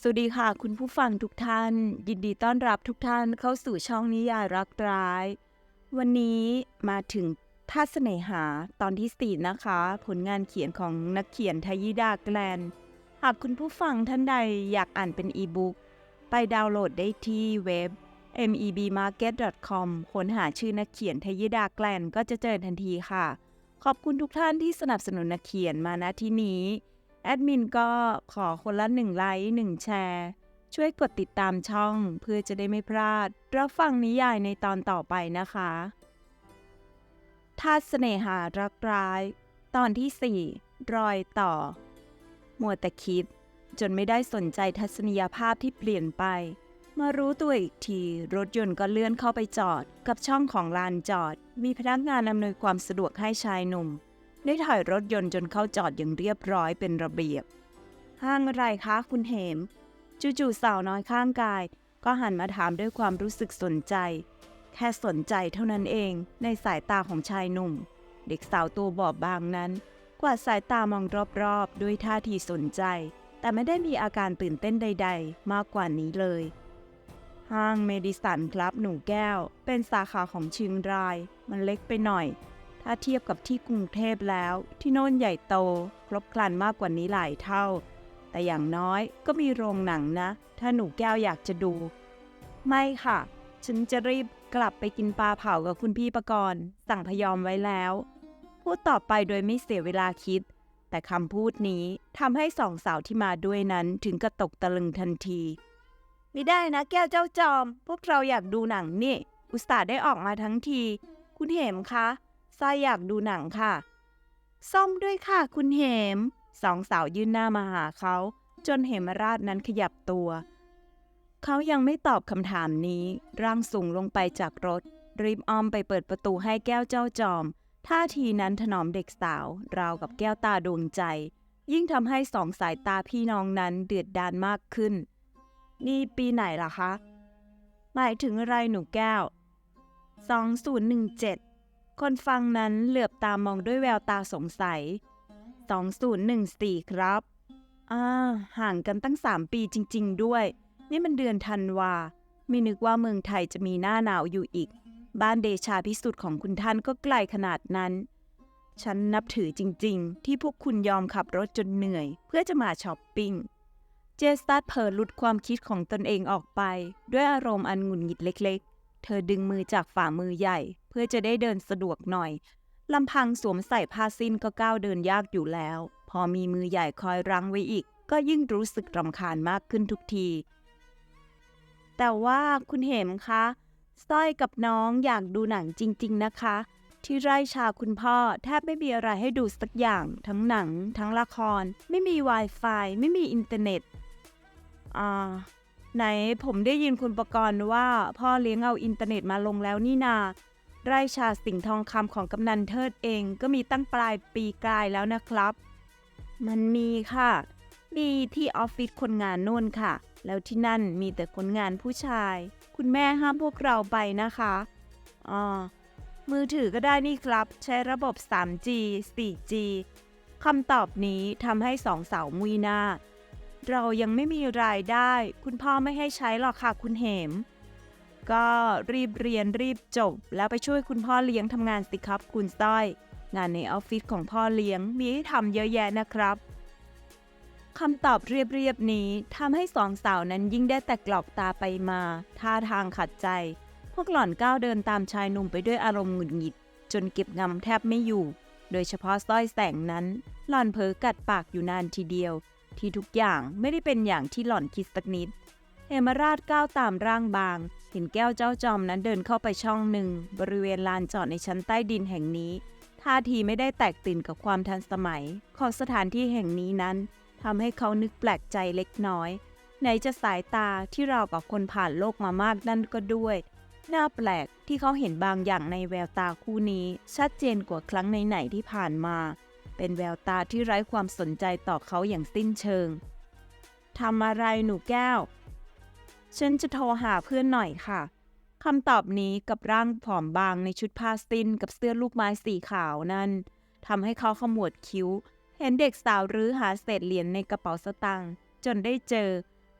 สวัสดีค่ะ คุณผู้ฟังทุกท่าน ยินดีต้อนรับทุกท่านเข้าสู่ช่องนิยายรักร้าย วันนี้มาถึงท่าเสน่หาตอนที่ 4 นะคะ ผลงานเขียนของนักเขียนทยิดาแกลน หากคุณผู้ฟังท่านใดอยากอ่านเป็นอีบุ๊กไปดาวน์โหลดได้ที่เว็บ mebmarket.com ค้นหาชื่อนักเขียนทยิดาแกลนก็จะเจอทันทีค่ะ ขอบคุณทุกท่านที่สนับสนุนนักเขียนมาณที่นี้ แอดมินก็ขอคนละหนึ่งไลค์หนึ่งแชร์ ช่วยกดติดตามช่องเพื่อจะได้ไม่พลาด รับฟังนิยายในตอนต่อไปนะคะทาตุเสน่หารักร้าย ตอนที่ 4 รอยต่อ มัวแต่คิด จนไม่ได้สนใจทัศนียภาพที่เปลี่ยนไป มารู้ตัวอีกที รถยนต์ก็เลื่อนเข้าไปจอด กับช่องของลานจอด มีพนักงานอำนวยความสะดวกให้ชายหนุ่ม ได้ถอยรถยนต์จนเข้าจอดอย่างเรียบร้อยเป็นระเบียบ ห้างอะไรคะคุณเหม จู่ๆสาวน้อยข้างกาย ก็หันมาถามด้วยความรู้สึกสนใจ แค่สนใจเท่านั้นเองในสายตาของชายหนุ่ม เด็กสาวตัวบอบบางนั้น กวาดสายตามองรอบๆ ด้วยท่าทีสนใจ แต่ไม่ได้มีอาการตื่นเต้นใด ๆ มากกว่านี้เลยห้างเมดิสันครับหนูแก้ว เป็นสาขาของเชิงราย มันเล็กไปหน่อย ถ้าเทียบกับที่กรุงเทพแล้ว ที่โน่นใหญ่โต ครบครันมากกว่านี้หลายเท่า แต่อย่างน้อยก็มีโรงหนังนะ ถ้าหนูแก้วอยากจะดู ไม่ค่ะ ฉันจะรีบกลับไปกินปลาเผากับคุณพี่ประกรณ์สั่งพยอมไว้แล้ว พูดต่อไปโดยไม่เสียเวลาคิด แต่คำพูดนี้ทำให้สองสาวที่มาด้วยนั้นถึงกระตกตะลึงทันที ไม่ได้นะแก้วเจ้าจอม พวกเราอยากดูหนังนี่ อุตส่าห์ได้ออกมาทั้งที คุณเหมคะ ทรายอยากดูหนังค่ะ ซ่อมด้วยค่ะคุณเหม สองสาวยื่นหน้ามาหาเขา จนเหมราชนั้นขยับตัว เขายังไม่ตอบคำถามนี้ ร่างสูงลงไปจากรถ รีบอ้อมไปเปิดประตูให้แก้วเจ้าจอม ท่าทีนั้นถนอมเด็กสาว ราวกับแก้วตาดวงใจ ยิ่งทำให้สองสายตาพี่น้องนั้นเดือดดานมากขึ้น นี่ปีไหนล่ะคะ หมายถึงอะไรหนูแก้ว 2017 คนฟังนั้นเหลือบตามองด้วยแววตาสงสัย 2014 ครับ อ่า ห่างกันตั้ง 3 ปีจริง ๆ ด้วย นี่มันเดือนธันวา ไม่นึกว่าเมืองไทยจะมีหน้าหนาวอยู่อีก บ้านเดชาพิสุทธิ์ของคุณท่านก็ไกลขนาดนั้น ฉันนับถือจริง ๆ ที่พวกคุณยอมขับรถจนเหนื่อย เพื่อจะมาช้อปปิ้ง เจสตัสเผลอหลุดความคิดของตนเองออกไป ด้วยอารมณ์อันหงุดหงิดเล็กๆ เธอดึงมือจากฝ่ามือใหญ่ เพื่อจะได้เดินสะดวกหน่อยลำพังสวมใส่ผ้าสิ้นก็ก้าวเดินยากอยู่แล้ว พอมีมือใหญ่คอยรั้งไว้อีก ก็ยิ่งรู้สึกรำคาญมากขึ้นทุกที แต่ว่าคุณเหมคะสร้อยกับน้องอยากดูหนังจริง ๆ นะคะ ที่ไร่ชาคุณพ่อแทบไม่มีอะไรให้ดูสักอย่าง ทั้งหนัง ทั้งละคร ไม่มี Wi-Fi ไม่มีอินเทอร์เน็ต อ่า ไหนผมได้ยินคุณประกรณ์ว่าพ่อเลี้ยงเอาอินเทอร์เน็ตมาลงแล้วนี่นา ไร่ชาสิงห์ทองคำของกำนันเทิดเองก็มีตั้งปลายปีกลายแล้วนะครับ มันมีค่ะ มีที่ออฟฟิศคนงานนู่นค่ะ แล้วที่นั่นมีแต่คนงานผู้ชาย คุณแม่ห้ามพวกเราไปนะคะอ๋อมือถือก็ได้นี่ครับ ใช้ระบบ 3G 4G คำตอบนี้ทำให้สองสาวมุยนา เรายังไม่มีรายได้ คุณพ่อไม่ให้ใช้หรอกค่ะคุณเหม ก็รีบเรียนรีบจบ แล้วไปช่วยคุณพ่อเลี้ยงทำงานสิครับคุณสร้อย งานในออฟฟิศของพ่อเลี้ยงมีให้ทำเยอะแยะนะครับคำตอบเรียบๆนี้ทำให้สองสาวนั้นยิ่งได้แต่กรอกตาไปมา ท่าทางขัดใจ พวกหล่อนก้าวเดินตามชายหนุ่มไปด้วยอารมณ์หงุดหงิด จนเก็บงำแทบไม่อยู่ โดยเฉพาะสร้อยแสงนั้น หล่อนเผลอกัดปากอยู่นานทีเดียว ที่ทุกอย่างไม่ได้เป็นอย่างที่หล่อนคิดสักนิดเฮมราชก้าวตามร่างบาง เห็นแก้วเจ้าจอมนั้นเดินเข้าไปช่องหนึ่ง บริเวณลานจอดในชั้นใต้ดินแห่งนี้ ท่าทีไม่ได้แตกตื่นกับความทันสมัย ของสถานที่แห่งนี้นั้นทำให้เขานึกแปลกใจเล็กน้อย ไหนจะสายตาที่เรากับคนผ่านโลกมามากนั่นก็ด้วยน่าแปลกที่เขาเห็นบางอย่างในแววตาคู่นี้ ชัดเจนกว่าครั้งไหนๆที่ผ่านมา เป็นแววตาที่ไร้ความสนใจต่อเขาอย่างสิ้นเชิง ทำอะไรหนูแก้ว ฉันจะโทรหาเพื่อนหน่อยค่ะ คำตอบนี้กับร่างผอมบางในชุดผ้าสิ้นกับเสื้อลูกไม้สีขาวนั้นทำให้เขาขมวดคิ้ว เห็นเด็กสาวรื้อหาเศษเหรียญในกระเป๋าสตางค์จนได้เจอ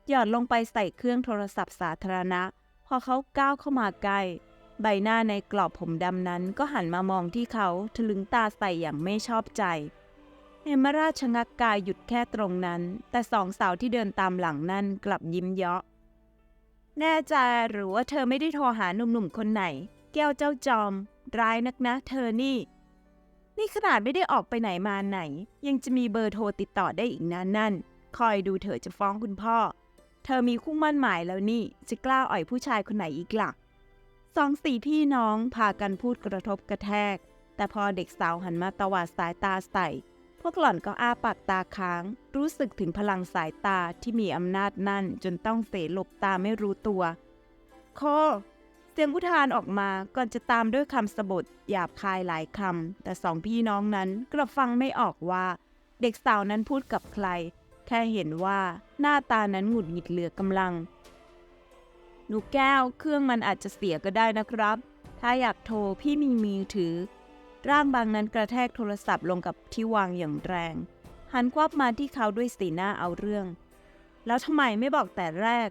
หยอดลงไปใส่เครื่องโทรศัพท์สาธารณะ พอเขาก้าวเข้ามาใกล้ ใบหน้าในกรอบผมดำนั้นก็หันมามองที่เขาทะลึงตาใส่อย่างไม่ชอบใจเฮมราชะงักกายหยุดแค่ตรงนั้น แต่สองสาวที่เดินตามหลังนั่นกลับยิ้มเยาะ แน่ใจหรือว่าเธอไม่ได้โทรหาหนุ่มๆคนไหน แก้วเจ้าจอม ร้ายนักนะ เธอนี่ นี่ขนาดไม่ได้ออกไปไหนมาไหน ยังจะมีเบอร์โทรติดต่อได้อีกนะนั่น คอยดูเธอจะฟ้องคุณพ่อ เธอมีคู่มั่นหมายแล้วนี่จะกล้าอ่อยผู้ชายคนไหนอีกล่ะ สองสี่พี่น้องพากันพูดกระทบกระแทก แต่พอเด็กสาวหันมาตวาดสายตาใส่ พวกหล่อนก็อ้าปากตาค้าง รู้สึกถึงพลังสายตาที่มีอำนาจนั่นจนต้องเสหลบตาไม่รู้ตัวโคเสียงอุทานออกมาก่อนจะตามด้วยคำสบทหยาบคายหลายคำ แต่สองพี่น้องนั้นกลับฟังไม่ออกว่า เด็กสาวนั้นพูดกับใคร แค่เห็นว่าหน้าตานั้นหงุดหงิดเหลือกำลัง หนูแก้วเครื่องมันอาจจะเสียก็ได้นะครับ ถ้าอยากโทรพี่มีมือถือ ร่างบางนั้นกระแทกโทรศัพท์ลงกับที่วางอย่างแรง หันควับมาที่เขาด้วยสีหน้าเอาเรื่อง แล้วทำไมไม่บอกแต่แรก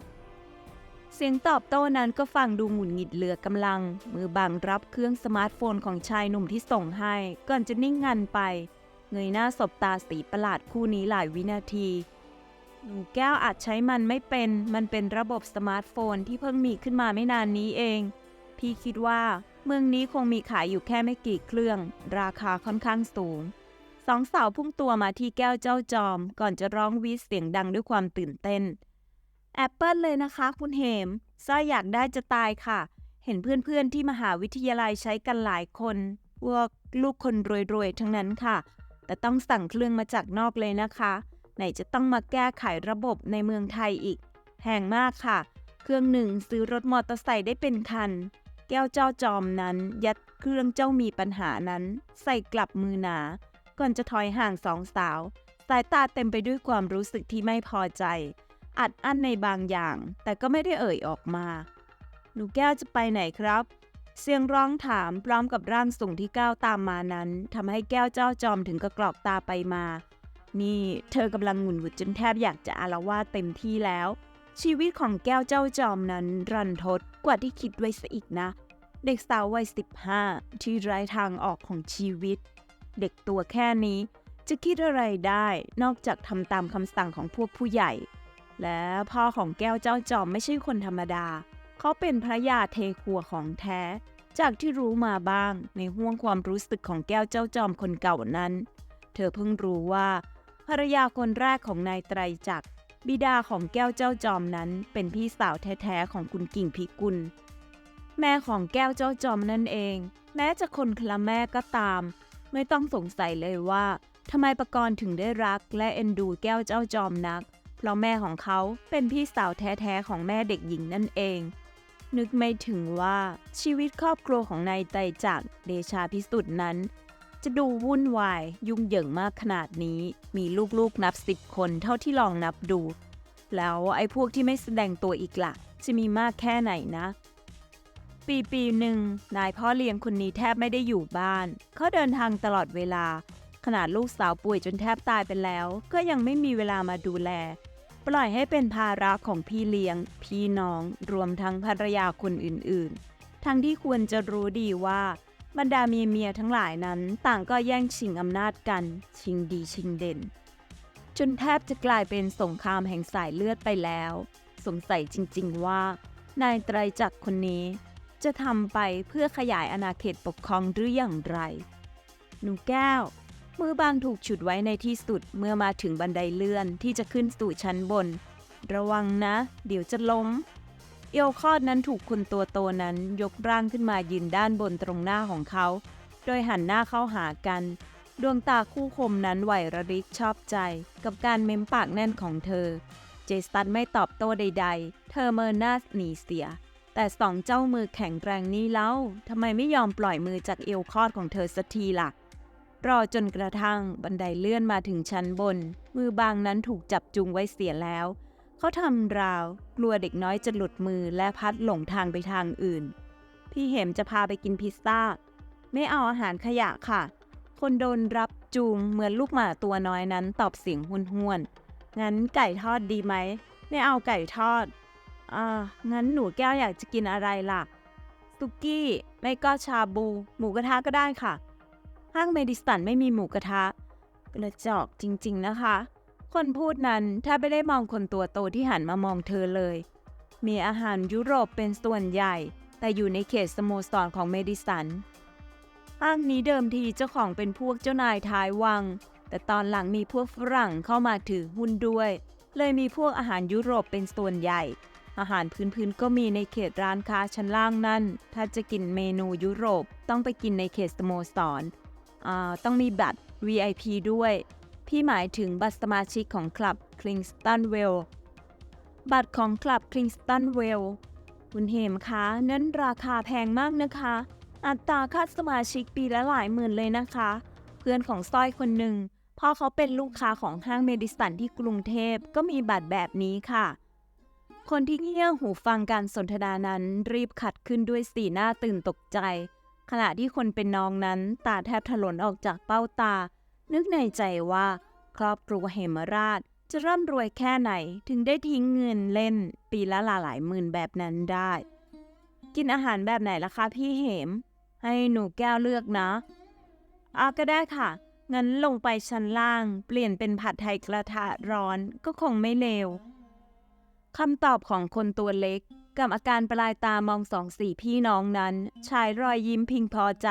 เสียงตอบโต้นั้นก็ฟังดูหงุดหงิดเหลือกำลัง มือบังรับเครื่องสมาร์ทโฟนของชายหนุ่มที่ส่งให้ ก่อนจะนิ่งงันไป เงยหน้าสบตาสีประหลาดคู่นี้หลายวินาที หนูแก้วอาจใช้มันไม่เป็น มันเป็นระบบสมาร์ทโฟนที่เพิ่งมีขึ้นมาไม่นานนี้เอง พี่คิดว่าเมืองนี้คงมีขายอยู่แค่ไม่กี่เครื่อง ราคาค่อนข้างสูง สองสาวพุ่งตัวมาที่แก้วเจ้าจอม ก่อนจะร้องวีเสียงดังด้วยความตื่นเต้น แอปเปิลเลยนะคะคุณเหมซ่าอยากได้จะตายค่ะ เห็นเพื่อนๆที่มหาวิทยาลัยใช้กันหลายคนพวกลูกคนรวยๆทั้งนั้นค่ะ แต่ต้องสั่งเครื่องมาจากนอกเลยนะคะ ไหนจะต้องมาแก้ไขระบบในเมืองไทยอีกแพงมากค่ะ เครื่องหนึ่งซื้อรถมอเตอร์ไซค์ได้เป็นคัน แก้วเจ้าจอมนั้น ยัดเครื่องเจ้ามีปัญหานั้น ใส่กลับมือหนา ก่อนจะถอยห่างสองสาว สายตาเต็มไปด้วยความรู้สึกที่ไม่พอใจ อัดอั้นในบางอย่าง แต่ก็ไม่ได้เอ่ยออกมา หนูแก้วจะไปไหนครับ เสียงร้องถามพร้อมกับร่างสูงที่ก้าวตามมานั้นทำให้แก้วเจ้าจอมถึงกระกรอกตาไปมา นี่เธอกำลังหงุนหงิดจนแทบอยากจะอาละวาดเต็มที่แล้ว ชีวิตของแก้วเจ้าจอมนั้นรันทดกว่าที่คิดไว้ซะอีกนะ เด็กสาววัย 15 ที่ไร้ทางออกของชีวิต เด็กตัวแค่นี้จะคิดอะไรได้นอกจากทำตามคำสั่งของพวกผู้ใหญ่ และพ่อของแก้วเจ้าจอมไม่ใช่คนธรรมดา เขาเป็นพระยาเทครัวของแท้ จากที่รู้มาบ้างในห่วงความรู้สึกของแก้วเจ้าจอมคนเก่านั้น เธอเพิ่งรู้ว่า ภรรยาคนแรกของนายไตรจักร บิดาของแก้วเจ้าจอมนั้นเป็นพี่สาวแท้ๆของคุณกิ่งพิกุล แม่ของแก้วเจ้าจอมนั่นเอง แม้จะคนคละแม่ก็ตาม ไม่ต้องสงสัยเลยว่าทำไมประกรณ์ถึงได้รักและเอ็นดูแก้วเจ้าจอมนัก เพราะแม่ของเขาเป็นพี่สาวแท้ๆของแม่เด็กหญิงนั่นเอง นึกไม่ถึงว่าชีวิตครอบครัวของนายไตรจักรเดชาพิสุทธิ์นั้น จะดูวุ่นวาย ยุ่งเหยิงมากขนาดนี้ มีลูกๆนับสิบคนเท่าที่ลองนับดู แล้วไอ้พวกที่ไม่แสดงตัวอีกละ่ะ จะมีมากแค่ไหนนะ ปีปีหนึ่งนายพ่อเลี้ยงคนนี้แทบไม่ได้อยู่บ้าน เขาเดินทางตลอดเวลา ขนาดลูกสาวป่วยจนแทบตายไปแล้ว ก็ยังไม่มีเวลามาดูแล ปล่อยให้เป็นภาระของพี่เลี้ยง พี่น้อง รวมทั้งภรรยาคนอื่นๆ ทั้งที่ควรจะรู้ดีว่า บรรดาเมียเมียทั้งหลายนั้นต่างก็แย่งชิงอำนาจกัน ชิงดีชิงเด่น จนแทบจะกลายเป็นสงครามแห่งสายเลือดไปแล้ว สงสัยจริงๆว่า นายไตรจักรคนนี้ จะทำไปเพื่อขยายอาณาเขตปกครองหรืออย่างไร หนูแก้ว มือบางถูกฉุดไว้ในที่สุดเมื่อมาถึงบันไดเลื่อนที่จะขึ้นสู่ชั้นบน ระวังนะ เดี๋ยวจะล้ม เอวคอดนั้นถูกคนตัวโตนั้นยกร่างขึ้นมายืนด้านบนตรงหน้าของเขา โดยหันหน้าเข้าหากัน ดวงตาคู่คมนั้นไหวระริกชอบใจ กับการเม้มปากแน่นของเธอ เจสตันไม่ตอบโต้ใด ๆ เธอเมินหน้าหนีเสีย แต่สองเจ้ามือแข็งแรงนี้เล่าทำไมไม่ยอมปล่อยมือจากเอวคอดของเธอสักทีล่ะรอจนกระทั่งบันไดเลื่อนมาถึงชั้นบน มือบางนั้นถูกจับจุงไว้เสียแล้ว เขาทำราวกลัวเด็กน้อยจะหลุดมือและพัดหลงทางไปทางอื่น พี่เหมจะพาไปกินพิซซ่า ไม่เอาอาหารขยะค่ะ คนโดนรับจูงเหมือนลูกหมาตัวน้อยนั้นตอบเสียงหุนห้วนงั้นไก่ทอดดีไหมไไม่เอาไก่ทอด อ่า งั้นหนูแก้วอยากจะกินอะไรล่ะสุกี้ ไม่ก็ชาบู หมูกระทะก็ได้ค่ะ ห้างเมดิสันไม่มีหมูกระทะกระจอกจริง ๆ นะคะ คนพูดนั้นถ้าไม่ได้มองคนตัวโตที่หันมามองเธอเลย มีอาหารยุโรปเป็นส่วนใหญ่ แต่อยู่ในเขตสโมสรของเมดิสันห้างนี้เดิมทีเจ้าของเป็นพวกเจ้านายท้ายวัง แต่ตอนหลังมีพวกฝรั่งเข้ามาถือหุ้นด้วย เลยมีพวกอาหารยุโรปเป็นส่วนใหญ่ อาหารพื้นๆก็มีในเขตร้านค้าชั้นล่างนั่น ถ้าจะกินเมนูยุโรปต้องไปกินในเขตสโมสรอ่าต้องมีบัตร VIP ด้วย พี่หมายถึงบัตรสมาชิกของคลับ Kingston Well บัตรของคลับ Kingston Well คุณเหมคะนั้นราคาแพงมากนะคะ อัตราค่าสมาชิกปีละหลายหมื่นเลยนะคะ เพื่อนของสร้อยคนหนึ่งพ่อเขาเป็นลูกค้าของห้างเมดิสันที่กรุงเทพก็มีบัตรแบบนี้ค่ะ คนที่เงี่ยหูฟังการสนทนานั้นรีบขัดขึ้นด้วยสีหน้าตื่นตกใจ ขณะที่คนเป็นน้องนั้นตาแทบถลนออกจากเป้าตา นึกในใจว่า ครอบครัวเหมราชจะร่ำรวยแค่ไหนถึงได้ทิ้งเงินเล่น ปีละหลายหลายหมื่นแบบนั้นได้ กินอาหารแบบไหนล่ะคะพี่เหม ให้หนูแก้วเลือกนะอาก็ได้ค่ะ งั้นลงไปชั้นล่าง เปลี่ยนเป็นผัดไทยกระทะร้อนก็คงไม่เลวคำตอบของคนตัวเล็ก กับอาการปลายตามองสองสี่พี่น้องนั้น ชายรอยยิ้มพิงพอใจ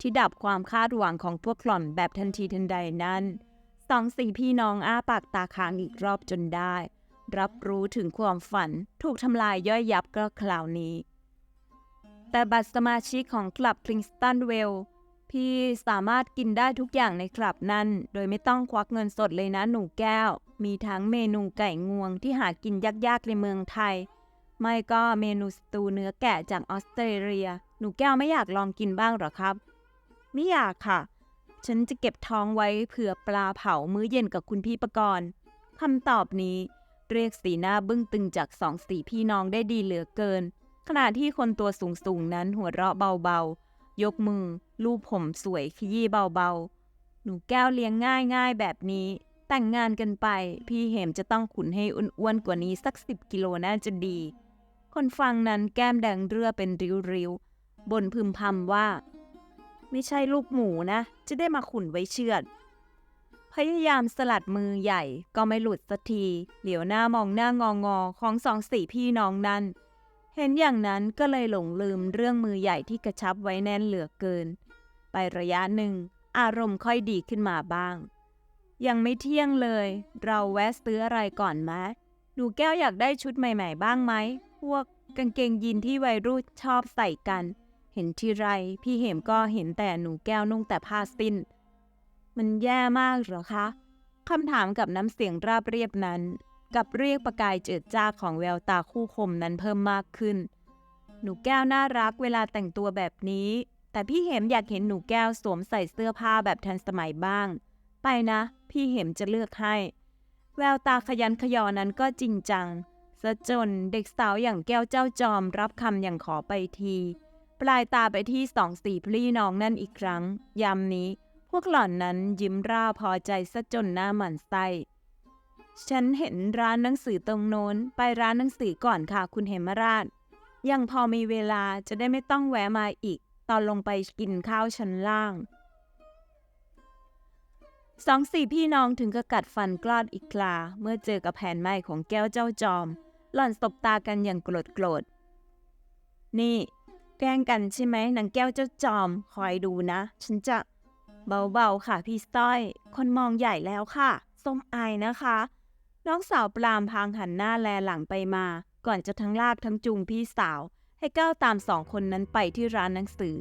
ที่ดับความคาดหวังของพวกหล่อนแบบทันทีทันใดนั้นสองสี่พี่น้องอ้าปากตาค้างอีกรอบจนได้ รับรู้ถึงความฝันถูกทำลายย่อยยับก็คราวนี้ แต่บัตรสมาชิกของคลับ Kingston Well พี่สามารถกินได้ทุกอย่างในคลับนั้น โดยไม่ต้องควักเงินสดเลยนะหนูแก้ว มีทั้งเมนูไก่งวงที่หากินยากๆในเมืองไทย ไม่ก็เมนูสตูเนื้อแกะจากออสเตรเลีย หนูแก้วไม่อยากลองกินบ้างหรอครับ ไม่อยากค่ะ ฉันจะเก็บท้องไว้เผื่อปลาเผามื้อเย็นกับคุณพี่ประกรณ์คำตอบนี้เรียกสีหน้าบึ้งตึงจากสองสีพี่น้องได้ดีเหลือเกิน ขณะที่คนตัวสูงๆนั้นหัวเราะเบาๆ ยกมือ ลูบผมสวยขยี้เบาๆ หนูแก้วเลี้ยงง่ายๆแบบนี้ แต่งงานกันไป พี่เหมจะต้องขุนให้อ้วนๆกว่านี้สักสิบกิโลน่าจะดี คนฟังนั้นแก้มแดงเรือเป็นริ้วๆบนพึมพำว่า ไม่ใช่ลูกหมูนะ จะได้มาขุนไว้เชือด พยายามสลัดมือใหญ่ก็ไม่หลุดสักที เหลียวหน้ามองหน้างองอของสองสี่พี่น้องนั้น เห็นอย่างนั้นก็เลยหลงลืมเรื่องมือใหญ่ที่กระชับไว้แน่นเหลือเกิน ไประยะหนึ่ง อารมณ์ค่อยดีขึ้นมาบ้าง ยังไม่เที่ยงเลย เราแวะซื้ออะไรก่อนไหมหนูแก้วอยากได้ชุดใหม่ ๆ บ้างไหม พวกกางเกงยีนที่วัยรุ่นชอบใส่กัน เห็นทีไรพี่เหมก็เห็นแต่หนูแก้วนุ่งแต่ผ้าสิ้น มันแย่มากเหรอคะคำถามกับน้ำเสียงราบเรียบนั้น กับเรียกประกายเจิดจ้าของแววตาคู่คมนั้นเพิ่มมากขึ้น หนูแก้วน่ารักเวลาแต่งตัวแบบนี้ แต่พี่เหมอยากเห็นหนูแก้วสวมใส่เสื้อผ้าแบบทันสมัยบ้าง ไปนะ พี่เหมจะเลือกให้ แววตาขยันขยอนั้นก็จริงจังซะจนเด็กสาวอย่างแก้วเจ้าจอมรับคำอย่างขอไปที ปลายตาไปที่สองสี่พี่น้องนั่นอีกครั้ง ยามนี้พวกหล่อนนั้นยิ้มร่าพอใจซะจนหน้าหมันไส้ฉันเห็นร้านหนังสือตรงโน้น ไปร้านหนังสือก่อนค่ะคุณเหมราช ยังพอมีเวลาจะได้ไม่ต้องแวะมาอีก ตอนลงไปกินข้าวชั้นล่างสองสี่พี่น้องถึงกับกัดฟันกลอดอีกคลา เมื่อเจอกับแผนใหม่ของแก้วเจ้าจอม หล่อนสบตากันอย่างโกรธโกรธ นี่ แกล้งกันใช่ไหมนางแก้วเจ้าจอมคอยดูนะ ฉันจะเบาๆค่ะพี่สร้อย คนมองใหญ่แล้วค่ะ ส้มอายนะคะ น้องสาวปรามพางหันหน้าแลหลังไปมา ก่อนจะทั้งลากทั้งจูงพี่สาว ให้ก้าวตามสองคนนั้นไปที่ร้านหนังสือ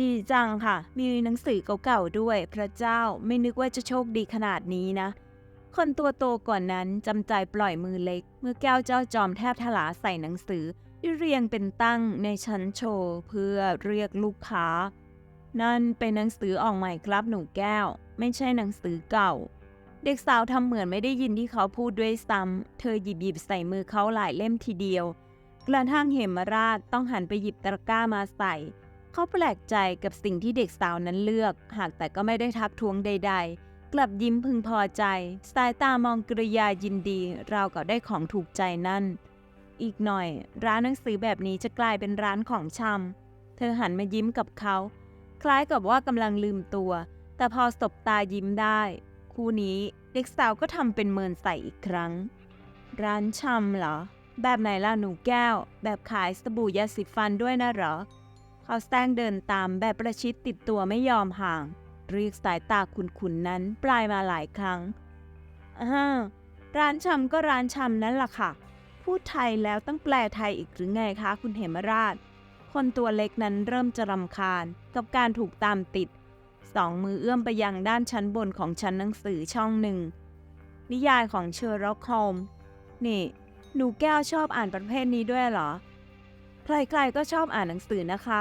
ดีจังค่ะ มีหนังสือเก่าๆด้วย พระเจ้าไม่นึกว่าจะโชคดีขนาดนี้นะ คนตัวโตก่อนนั้นจำใจปล่อยมือเล็ก เมื่อแก้วเจ้าจอมแทบถลาใส่หนังสือ ที่เรียงเป็นตั้งในชั้นโชว์เพื่อเรียกลูกค้า นั่นเป็นหนังสือออกใหม่ครับหนูแก้ว ไม่ใช่หนังสือเก่า เด็กสาวทำเหมือนไม่ได้ยินที่เขาพูดด้วยซ้ำเธอหยิบหยิบใส่มือเขาหลายเล่มทีเดียวกระทั่งเหมราชต้องหันไปหยิบตะกร้ามาใส่ เขาแปลกใจกับสิ่งที่เด็กสาวนั้นเลือก หากแต่ก็ไม่ได้ทักท้วงใด ๆ กลับยิ้มพึงพอใจ สายตามองกริยายินดี ราวกับได้ของถูกใจนั่น อีกหน่อย ร้านหนังสือแบบนี้จะกลายเป็นร้านของชำ เธอหันมายิ้มกับเขา คล้ายกับว่ากำลังลืมตัว แต่พอสบตายิ้มได้ คู่นี้เด็กสาวก็ทำเป็นเมินใส่อีกครั้ง ร้านชำเหรอ แบบไหนล่ะหนูแก้ว แบบขายสบู่ยาสีฟันด้วยนะเหรอ เขาแซงเดินตามแบบประชิดติดตัวไม่ยอมห่าง เรียกสายตาขุนๆนั้นปลายมาหลายครั้งอ่าร้านชำก็ร้านชำนั่นล่ะค่ะ พูดไทยแล้วต้องแปลไทยอีกหรือไงคะ คุณเหมราช คนตัวเล็กนั้นเริ่มจะรำคาญ กับการถูกตามติด สองมือเอื้อมไปยังด้านชั้นบนของชั้นหนังสือช่องหนึ่ง นิยายของเชอร์ล็อกโฮมนี่ หนูแก้วชอบอ่านประเภทนี้ด้วยเหรอ ใครๆก็ชอบอ่านหนังสือนะคะ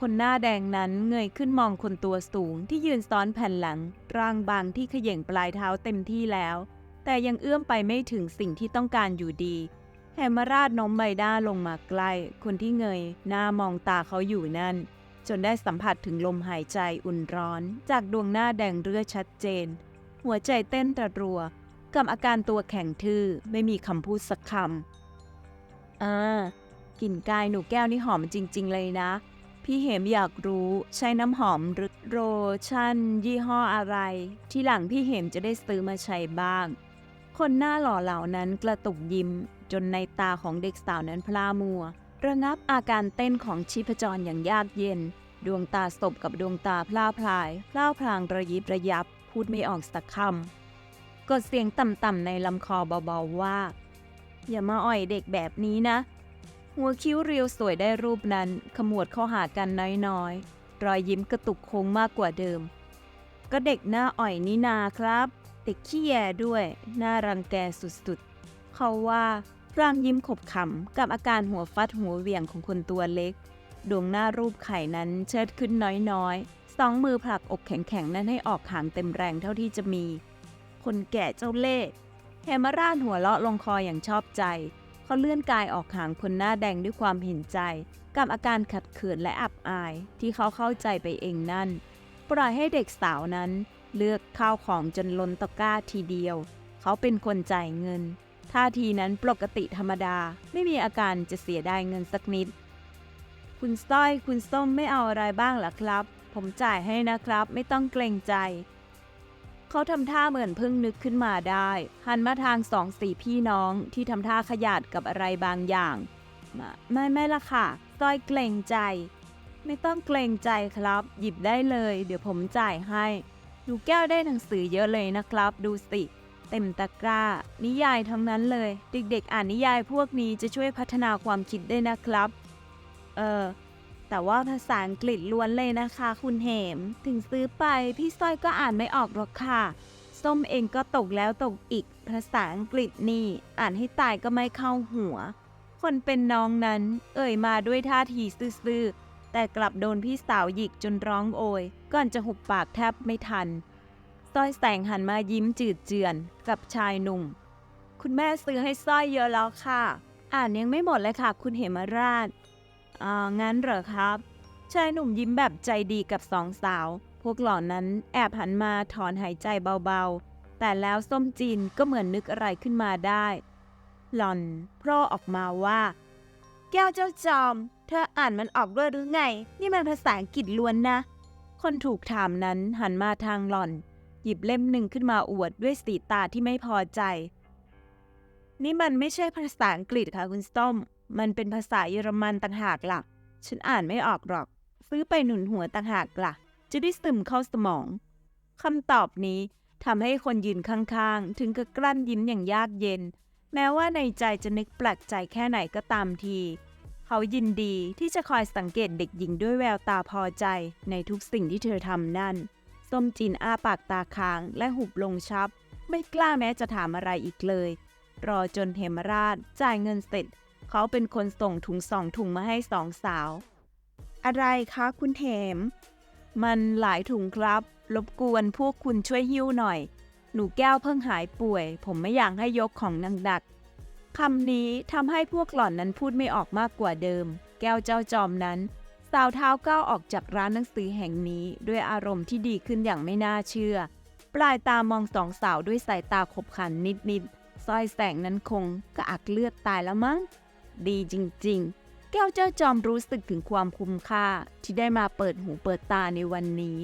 คนหน้าแดงนั้นเงยขึ้นมองคนตัวสูงที่ยืนซ้อนแผ่นหลัง ร่างบางที่เขย่งปลายเท้าเต็มที่แล้ว แต่ยังเอื้อมไปไม่ถึงสิ่งที่ต้องการอยู่ดี แฮมราชน้มใบหน้าลงมาใกล้ คนที่เงย หน้ามองตาเขาอยู่นั่น จนได้สัมผัสถึงลมหายใจอุ่นร้อน จากดวงหน้าแดงเรือชัดเจน หัวใจเต้นตระรัว กับอาการตัวแข็งทื่อไม่มีคำพูดสักคำอ่ากลิ่นกายหนูแก้วนี่หอมจริง ๆ เลยนะ พี่เหมอยากรู้ใช้น้ำหอมหรือโรชั่น ยี่ห้ออะไร ที่หลังพี่เหมจะได้ซื้อมาใช้บ้าง คนหน้าหล่อเหล่านั้นกระตุกยิ้ม จนในตาของเด็กสาวนั้นพลามัว ระงับอาการเต้นของชีพจรอย่างยากเย็น ดวงตาสบกับดวงตาพล่าพลายพล่าพลางระยิบระยับ พูดไม่ออกสักคำกดเสียงต่ำๆในลำคอเบาๆว่า อย่ามาอ่อยเด็กแบบนี้นะ หัวคิ้วเรียวสวยได้รูปนั้น ขมวดเข้าหากันน้อยๆรอยยิ้มกระตุกโค้งมากกว่าเดิม ก็เด็กหน้าอ่อยนี่นาครับ เด็กขี้แยด้วย น่ารังแกสุดๆ เขาว่าพรางยิ้มขบขำกับอาการหัวฟัดหัวเหวี่ยงของคนตัวเล็ก ดวงหน้ารูปไข่นั้นเชิดขึ้นน้อยๆ สองมือผลักอกแข็งๆ นั้นให้ออกห่างเต็มแรงเท่าที่จะมี คนแก่เจ้าเล่ห์แฮมราชหัวเราะลงคออย่างชอบใจ เขาเลื่อนกายออกห่างคนหน้าแดงด้วยความเห็นใจ กับอาการขัดเขินและอับอายที่เขาเข้าใจไปเองนั่น ปล่อยให้เด็กสาวนั้น เลือกข้าวของจนล้นตะกร้าทีเดียว เขาเป็นคนจ่ายเงิน ท่าทีนั้นปกติธรรมดา ไม่มีอาการจะเสียดายเงินสักนิด คุณสร้อย คุณส้มไม่เอาอะไรบ้างหรอครับ ผมจ่ายให้นะครับ ไม่ต้องเกรงใจ เขาทำท่าเหมือนเพิ่งนึกขึ้นมาได้ หันมาทางสองสี่พี่น้องที่ทำท่าขยาดกับอะไรบางอย่างมไม่ไม่ละค่ะสร้อยเกรงใจ ไม่ต้องเกรงใจครับ หยิบได้เลย เดี๋ยวผมจ่ายให้ หนูแก้วได้หนังสือเยอะเลยนะครับ ดูสิ เต็มตะกร้า นิยายทั้งนั้นเลย เด็กๆ อ่านนิยายพวกนี้จะช่วยพัฒนาความคิดได้นะครับ เออแต่ว่าภาษาอังกฤษล้วนเลยนะคะ คุณเหม ถึงซื้อไปพี่สร้อยก็อ่านไม่ออกหรอกค่ะ ส้มเองก็ตกแล้วตกอีก ภาษาอังกฤษนี่ อ่านให้ตายก็ไม่เข้าหัว คนเป็นน้องนั้น เอ่ยมาด้วยท่าทีซื่อๆ แต่กลับโดนพี่สาวหยิกจนร้องโอย ก่อนจะหุบปากแทบไม่ทันสร้อยแสงหันมายิ้มจืดเจือนกับชายหนุ่ม คุณแม่ซื้อให้สร้อยเยอะแล้วค่ะ อ่านยังไม่หมดเลยค่ะ คุณเหมราชอ่างั้นเหรอครับ ชายหนุ่มยิ้มแบบใจดีกับสองสาว พวกหล่อนนั้นแอบหันมาถอนหายใจเบาๆ แต่แล้วส้มจีนก็เหมือนนึกอะไรขึ้นมาได้ หล่อนพร่ออกมาว่า แก้วเจ้าจอม เธออ่านมันออกด้วยหรือไง นี่มันภาษาอังกฤษล้วนนะ คนถูกถามนั้นหันมาทางหล่อน หยิบเล่มหนึ่งขึ้นมาอวดด้วยสีตาที่ไม่พอใจ นี่มันไม่ใช่ภาษาอังกฤษค่ะคุณส้ม มันเป็นภาษาเยอรมันต่างหากล่ะ ฉันอ่านไม่ออกหรอก ซื้อไปหนุนหัวต่างหากล่ะ จะได้ซึมเข้าสมองคำตอบนี้ทำให้คนยืนข้างๆ ถึงกับกลั้นยิ้มอย่างยากเย็น แม้ว่าในใจจะนึกแปลกใจแค่ไหนก็ตามที เขายินดีที่จะคอยสังเกตเด็กหญิงด้วยแววตาพอใจในทุกสิ่งที่เธอทำนั่น ส้มจีนอ้าปากตาค้างและหุบลงชับ ไม่กล้าแม้จะถามอะไรอีกเลย รอจนเหมราชจ่ายเงินเสร็จ เขาเป็นคนส่งถุงสองถุงมาให้สองสาว อะไรคะคุณเหมมันหลายถุงครับ รบกวนพวกคุณช่วยหิ้วหน่อย หนูแก้วเพิ่งหายป่วย ผมไม่อยากให้ยกของหนักๆ คำนี้ทำให้พวกหล่อนนั้นพูดไม่ออกมากกว่าเดิม แก้วเจ้าจอมนั้น สาวเท้าก้าวออกจากร้านหนังสือแห่งนี้ด้วยอารมณ์ที่ดีขึ้นอย่างไม่น่าเชื่อ ปลายตามองสองสาวด้วยสายตาขบขันนิดๆสร้อยแสงนั้นคงกระอักเลือดตายแล้วมั้ง ดีจริงๆ แก้วเจ้าจอมรู้สึกถึงความคุ้มค่าที่ได้มาเปิดหูเปิดตาในวันนี้